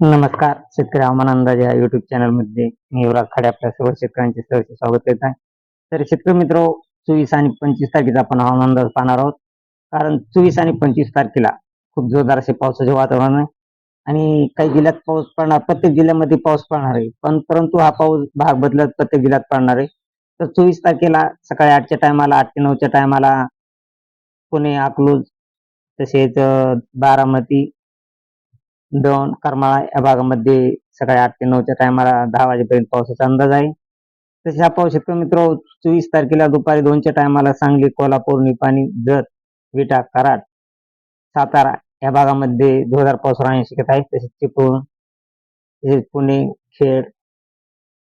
नमस्कार शेतकरी हवामान अंदाज या युट्यूब चॅनलमध्ये मी युवराज खाडे आपल्या सर्व शेतकऱ्यांचे सहर्ष स्वागत करीत आहे. तर शेतकरी मित्र चोवीस आणि पंचवीस तारखेचा आपण हवामान अंदाज पाहणार आहोत. कारण चोवीस आणि पंचवीस तारखेला खूप जोरदार असे पावसाचे वातावरण आहे. आणि काही जिल्ह्यात पाऊस पडणार प्रत्येक जिल्ह्यामध्ये पाऊस पडणार आहे. पण परंतु हा पाऊस भाग बदलत प्रत्येक जिल्ह्यात पडणार आहे. तर चोवीस तारखेला सकाळी आठच्या टायमाला आठ ते नऊच्या टायमाला पुणे अकलूज तसेच बारामती दोन करमाळा या भागामध्ये सकाळी आठ ते नऊच्या टायमाला दहा वाजेपर्यंत पावसाचा अंदाज आहे. तसेच हा पाऊस शकतो मित्र चोवीस तारखेला दुपारी दोनच्या टायमाला सांगली कोल्हापूर निपाणी जत विटा कराड सातारा या भागामध्ये जोरदार पाऊस राहण्याची शक्यता आहे. तसेच चिपळूण तसेच पुणे खेड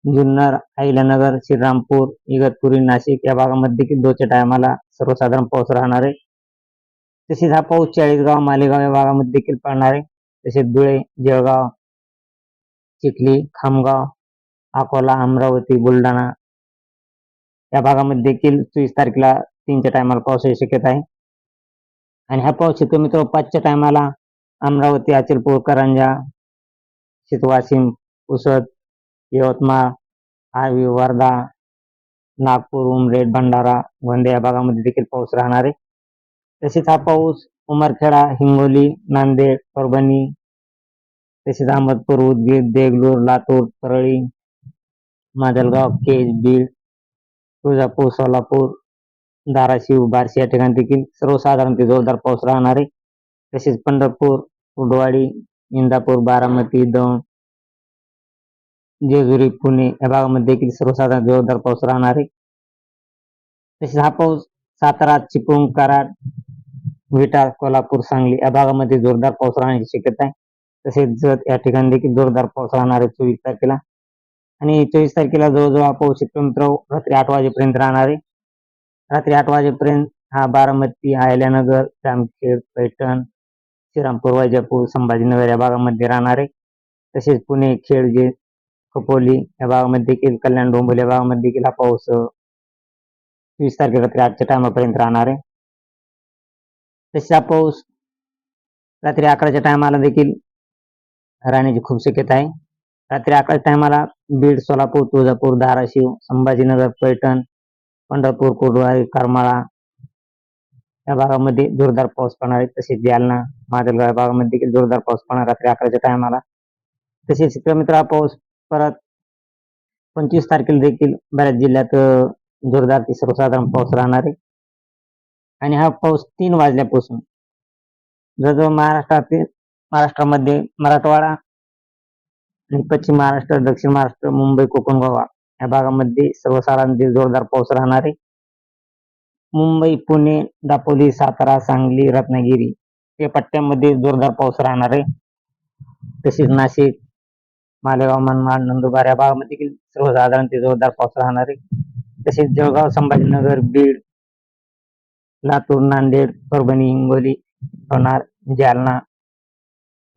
जुन्नर अहिल्यानगर श्रीरामपूर इगतपुरी नाशिक या भागामध्ये देखील दोनच्या टायमाला सर्वसाधारण पाऊस राहणार आहे. तसेच हा पाऊस चाळीसगाव मालेगाव या भागामध्ये देखील पडणार आहे. तसेच धुळे जळगाव चिखली खामगाव अकोला अमरावती बुलढाणा या भागामध्ये देखील चोवीस तारखेला तीनच्या टायमाला पावसाची शक्यता आहे. आणि हा पाऊस येतो मित्र पाचच्या टायमाला अमरावती अचलपूर करंजा शीतवाशिम पुसद यवतमाळ आवी वर्धा नागपूर उमरेड भंडारा गोंदिया या भागामध्ये देखील पाऊस राहणार आहे. तसेच हा पाऊस उमरखेडा हिंगोली नांदेड परभणी तसेच अहमदपूर उदगीर देगलूर लातूर परळी माजलगाव केज बीड तुळजापूर सोलापूर धाराशिव बारशी या ठिकाणी देखील सर्वसाधारण ते जोरदार पाऊस राहणार. आहे तसेच पंढरपूर उडवाडी इंदापूर बारामती दौंड जेजुरी पुणे या भागामध्ये देखील सर्वसाधारण जोरदार पाऊस राहणार. आहे तसेच हा पाऊस सातारा चिपळूण कराड विटा कोल्हापूर सांगली या भागामध्ये जोरदार पाऊस राहण्याची शक्यता आहे. तसेच जत या ठिकाणी देखील जोरदार पाऊस राहणार आहे चोवीस तारखेला. आणि चोवीस तारखेला जवळजवळ हा पाऊस मित्र रात्री आठ वाजेपर्यंत राहणार आहे. रात्री आठ वाजेपर्यंत हा बारामती आयल्यानगर जामखेड पैठण श्रीरामपूर वैजापूर संभाजीनगर या भागामध्ये राहणार आहे. तसेच पुणे खेड जे या भागामध्ये देखील कल्याण डोंबिवली या भागामध्ये देखील हा पाऊस चोवीस तारखेला रात्री आठच्या टायमापर्यंत राहणार आहे. तसेच हा पाऊस रात्री अकराच्या टायमाला देखील राहण्याची खूप शक्यता आहे. रात्री अकराच्या टायमाला बीड सोलापूर तुळजापूर धाराशिव संभाजीनगर पैठण पंढरपूर कोरडवारी करमाळा या भागामध्ये जोरदार पाऊस पडणार आहे. तसेच जालना माजलगाव भागामध्ये देखील जोरदार पाऊस पडणार रात्री अकराच्या टायमाला तसेच मित्र हा पाऊस परत पंचवीस तारखेला देखील बऱ्याच जिल्ह्यात जोरदार ते सर्वसाधारण पाऊस राहणार आहे. आणि हा पाऊस तीन वाजल्यापासून. जवळजवळ महाराष्ट्रातील महाराष्ट्रामध्ये मराठवाडा आणि पश्चिम महाराष्ट्र दक्षिण महाराष्ट्र मुंबई कोकण गोवा या भागामध्ये सर्वसाधारण ते जोरदार पाऊस राहणार आहे. मुंबई पुणे दापोली सातारा सांगली रत्नागिरी या पट्ट्यामध्ये जोरदार पाऊस राहणार आहे. तसेच नाशिक मालेगाव मनमाड नंदुरबार या भागामध्ये देखील सर्वसाधारण ते जोरदार पाऊस राहणार आहे. तसेच जळगाव संभाजीनगर बीड लातूर नांदेड परभणी हिंगोली होणार जालना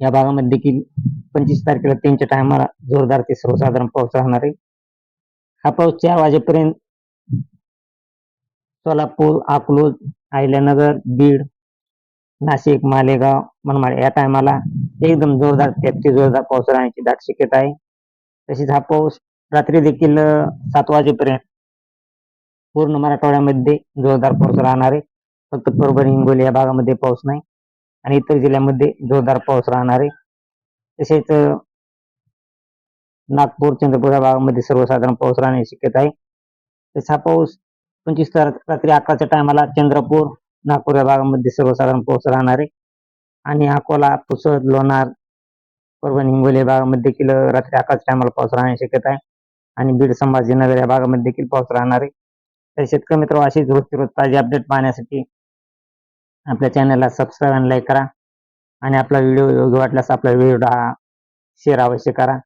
या भागामध्ये देखील पंचवीस तारखेला तीनच्या टायमाला जोरदार ते सर्वसाधारण पाऊस राहणार आहे. हा पाऊस चार वाजेपर्यंत सोलापूर अकलूज अहिल्यानगर बीड नाशिक मालेगाव मनमाड या टायमाला एकदम जोरदार त्याची जोरदार पाऊस राहण्याची दाट शक्यता आहे. तसेच हा पाऊस रात्री देखील सात वाजेपर्यंत पूर्ण मराठवाड्यामध्ये जोरदार पाऊस राहणार आहे. फक्त परभणी हिंगोली या भागामध्ये पाऊस नाही. आणि इतर जिल्ह्यामध्ये जोरदार पाऊस राहणार आहे. तसेच नागपूर चंद्रपूर या भागामध्ये सर्वसाधारण पाऊस राहण्याची शक्यता आहे. तसा हा पाऊस पंचवीस तारख रात्री अकराच्या टायमाला चंद्रपूर नागपूर या भागामध्ये सर्वसाधारण पाऊस राहणार आहे. आणि अकोला पुसद लोणार परभणी हिंगोली या भागामध्ये देखील रात्री अकराच्या टायमाला पाऊस राहण्याची शक्यता आहे. आणि बीड संभाजीनगर या भागामध्ये देखील पाऊस राहणार आहे. तर शेतकरी मित्र अशीच रोजची रोज ताजी अपडेट पाहण्यासाठी आपल्या चॅनलला सबस्क्राईब आणि लाईक करा. आणि आपला व्हिडिओ योग्य वाटल्यास आपला व्हिडिओ शेअर अवश्य करा.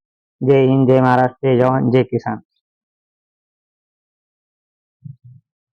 जय हिंद जय महाराष्ट्र जय जवान जय किसान.